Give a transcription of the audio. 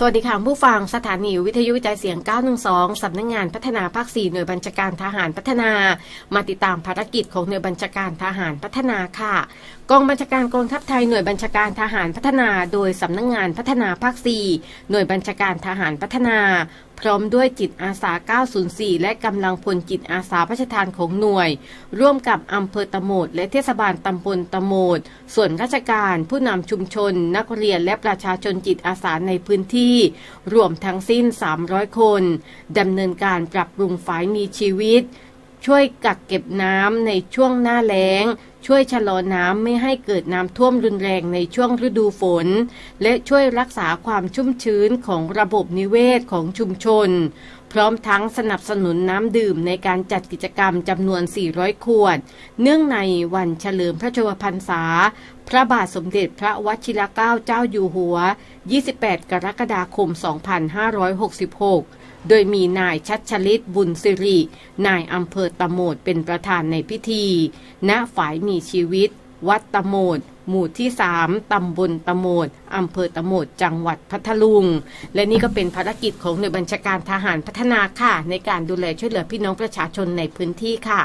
สวัสดีค่ะผู้ฟังสถานีวิทยุวิจัยเสียง 912 สำนักงงานพัฒนาภาค 4 หน่วยบัญชาการทหารพัฒนา มาติดตามภารกิจของหน่วยบัญชาการทหารพัฒนาค่ะ กองบัญชาการกองทัพไทยหน่วยบัญชาการทหารพัฒนา โดยสำนักงงานพัฒนาภาค 4 หน่วยบัญชาการทหารพัฒนา พร้อมด้วยจิตอาสา 904 และกำลังพลจิตอาสาพระราชทานของหน่วย ร่วมกับอำเภอตะโมดและเทศบาลตำบลตะโมด ส่วนราชการผู้นำชุมชน นักเรียนและประชาชนจิตอาสาในพื้นที่ รวมทั้งสิ้น 300 คนดำเนินการปรับปรุงฝายมีชีวิต ช่วยกักเก็บน้ำในช่วงหน้าแล้ง ช่วยชะลอน้ำไม่ให้เกิดน้ำท่วมรุนแรงในช่วงฤดูฝน และช่วยรักษาความชุ่มชื้นของระบบนิเวศของชุมชน พร้อมทั้งสนับสนุนน้ำดื่มในการจัดกิจกรรมจำนวน 400 ขวด เนื่องในวันเฉลิมพระชนมพรรษา พระบาทสมเด็จพระวชิรเกล้าเจ้าอยู่หัว 28 กรกฎาคม 2566 โดยมีนายชัดชลิตบุญสิริ นายอำเภอตะโมดเป็นประธานในพิธี ณ ฝ่ายมีชีวิต วัดตะโมดหมู่ที่ 3 ตำบลตะโมดอำเภอตะโมด จังหวัดพัทลุง และนี่ก็เป็นภารกิจของหน่วยบัญชาการทหารพัฒนาค่ะ ในการดูแลช่วยเหลือพี่น้องประชาชนในพื้นที่ค่ะ